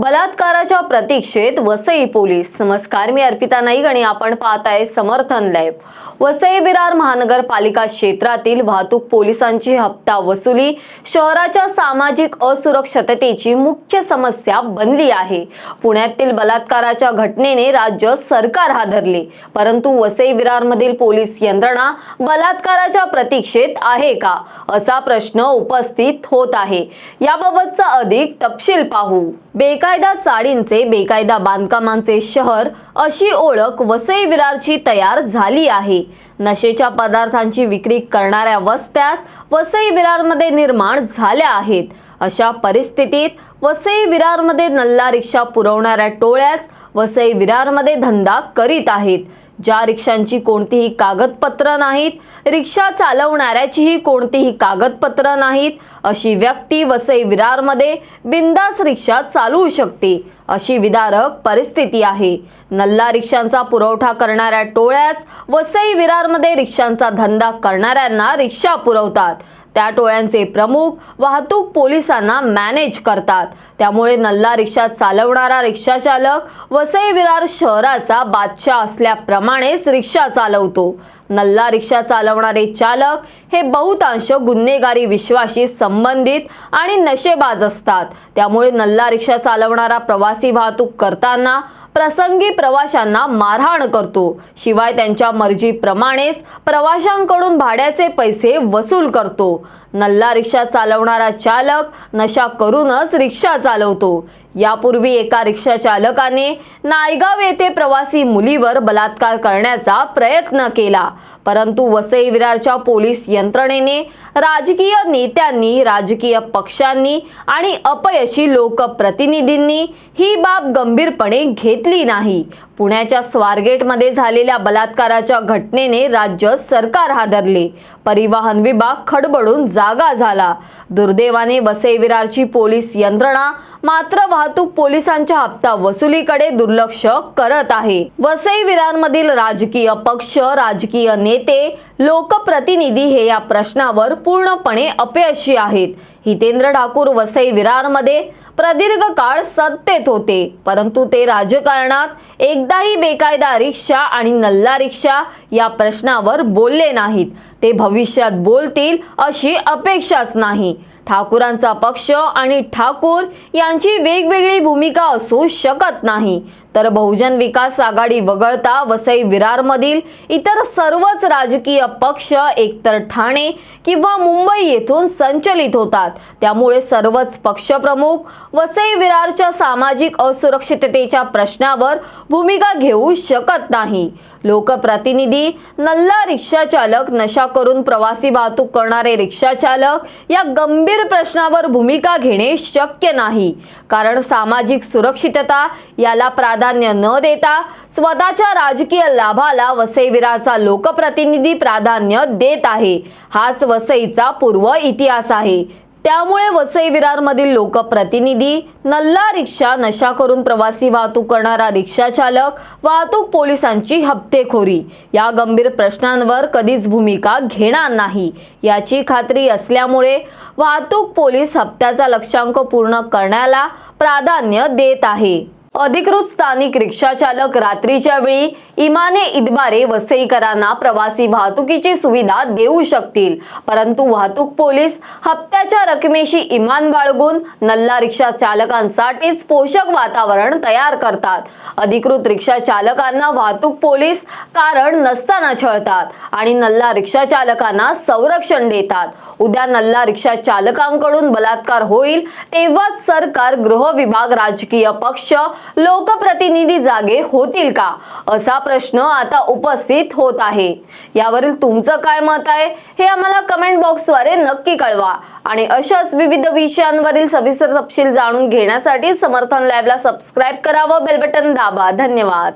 बलात्काराच्या प्रतीक्षेत वसई पोलीस. नमस्कार मी अर्पिता नाईक आणि आपण पाहत आहे समर्थन लाईव्ह. वसई विरार महानगरपालिका क्षेत्रातील वाहतूक पोलिसांची हप्ता वसुली शहराच्या सामाजिक असुरक्षिततेची मुख्य समस्या बनली आहे. पुण्यातील बलात्काराच्या घटनेने राज्य सरकार हादरले परंतु वसई विरारमधील पोलीस यंत्रणा बलात्काराच्या प्रतीक्षेत आहे का असा प्रश्न उपस्थित होत आहे. याबाबतचा अधिक तपशील पाहू. बेकार बेकायदा चाळींचे बेकायदा बांधकामांचे शहर अशी ओळख वसई विरारची तयार झाली आहे. नशेच्या पदार्थांची विक्री करणाऱ्या वस्त्याच वसई विरारमध्ये निर्माण झाल्या आहेत. अशा परिस्थितीत वसई विरारमध्ये नल्ला रिक्षा पुरवणाऱ्या टोळ्याच वसई विरारमध्ये धंदा करीत आहेत. ज्या रिक्षांची कोणतीही कागदपत्र नाहीत रिक्षा चालवणाऱ्याचीही कोणतीही कागदपत्र नाहीत अशी व्यक्ती वसई विरारमध्ये बिंदास रिक्षा चालवू शकते अशी विदारक परिस्थिती आहे. नल्ला रिक्षांचा पुरवठा करणाऱ्या टोळ्याच वसई विरारमध्ये रिक्षांचा धंदा करणाऱ्यांना रिक्षा पुरवतात. त्या टोळ्यांचे प्रमुख वाहतूक पोलिसांना मॅनेज करतात. त्यामुळे नल्ला रिक्षा चालवणारा रिक्षा चालक वसई विरार शहराचा बादशाह असल्याप्रमाणेच रिक्षा चालवतो. नल्ला रिक्षा चालवणारे चालक हे बहुतांश गुन्हेगारी विश्वाशी संबंधित आणि नशेबाज असतात. त्यामुळे नल्ला रिक्षा चालवणारा प्रवासी वाहतूक करताना प्रसंगी प्रवाशांना मारहाण करतो. शिवाय त्यांच्या मर्जीप्रमाणेच प्रवाशांकडून भाड्याचे पैसे वसूल करतो. नल्ला रिक्षा चालवणारा चालक नशा करूनच रिक्षा चालवतो. यापूर्वी एका रिक्षा चालकाने नायगाव येथे प्रवासी मुलीवर बलात्कार करण्याचा प्रयत्न केला. परंतु वसई विरारच्या पोलीस यंत्रणेने राजकीय नेत्यांनी राजकीय पक्षांनी आणि अपयशी लोकप्रतिनिधींनी ही बाब गंभीरपणे घेतली नाही. पुण्याच्या स्वारगेटमध्ये झालेल्या बलात्काराच्या घटनेने राज्य सरकार हादरले. परिवहन विभाग खडबडून जागा झाला. दुर्दैवाने वसई विरारची पोलीस यंत्रणा मात्र वाहतूक पोलिसांच्या हप्ता वसुलीकडे दुर्लक्ष करत आहे. वसई विरारमधील राजकीय पक्ष राजकीय नेते लोकप्रतिनिधी हे या प्रश्नावर पूर्णपणे अपयशी आहेत. हितेंद्र ठाकूर वसई विरारमध्ये प्रदीर्घ काळ सत्तेत होते परंतु ते राजकारणात एकदाही बेकायदा रिक्षा आणि नल्ला रिक्षा या प्रश्नावर बोलले नाहीत. ते भविष्यात बोलतील अशी अपेक्षाच नाही. ठाकूरांचा पक्ष आणि ठाकूर यांची वेगवेगळी भूमिका असू शकत नाही. तर बहुजन विकास आघाडी वगळता वसई विरारमधील इतर सर्वच राजकीय पक्ष एकतर ठाणे किंवा मुंबई येथून संचलित होतात. त्यामुळे सर्वच पक्षप्रमुख वसई विरारच्या सामाजिक असुरक्षिततेच्या प्रश्नावर भूमिका घेऊ शकत नाही. लोकप्रतिनिधी नल्ला रिक्षा चालक नशा करून प्रवासी वाहतूक करणारे रिक्षा चालक या गंभीर प्रश्नावर भूमिका घेणे शक्य नाही. कारण सामाजिक सुरक्षितता याला प्राधान्य प्राधान्य न देता स्वतःच्या राजकीय लाभाला वसईविराचा लोकप्रतिनिधी प्राधान्य देत आहे. हाच वसईचा पूर्व इतिहास आहे. त्यामुळे वसई विरारमधील लोकप्रतिनिधी नल्ला रिक्षा नशा करून प्रवासी वाहतूक करणारा रिक्षा चालक वाहतूक पोलिसांची हप्तेखोरी. या गंभीर प्रश्नांवर कधीच भूमिका घेणार नाही. याची खात्री असल्यामुळे वाहतूक पोलीस हप्त्याचा लक्ष्यांक पूर्ण करण्याला प्राधान्य देत आहे. अधिकृत स्थानिक रिक्षा चालक रात्रीच्या वेळी इमाने इदबारे वसईकरांना प्रवासी वाहतुकीची सुविधा देऊ शकतील. परंतु वाहतूक पोलीस हप्त्याच्या रकमेशी इमान बाळगून नल्ला रिक्षा चालकांसाठीच पोषक वातावरण तयार करतात. अधिकृत रिक्षा चालकांना वाहतूक पोलीस कारण नसताना छळतात आणि नल्ला रिक्षा चालकांना संरक्षण देतात. उद्या नल्ला रिक्षा चालकांकडून बलात्कार होईल तेव्हाच सरकार गृह विभाग राजकीय पक्ष लोकप्रतिनिधी जागे होतील का? असा प्रश्न आता उपस्थित होत आहे. यावरील तुमचं काय मत आहे हे आम्हाला कमेंट बॉक्सद्वारे नक्की कळवा. आणि अशाच विविध विषयांवरील सविस्तर तपशील जाणून घेण्यासाठी समर्थन लॅबला सबस्क्राईब करावं. बेल बटन दाबा. धन्यवाद.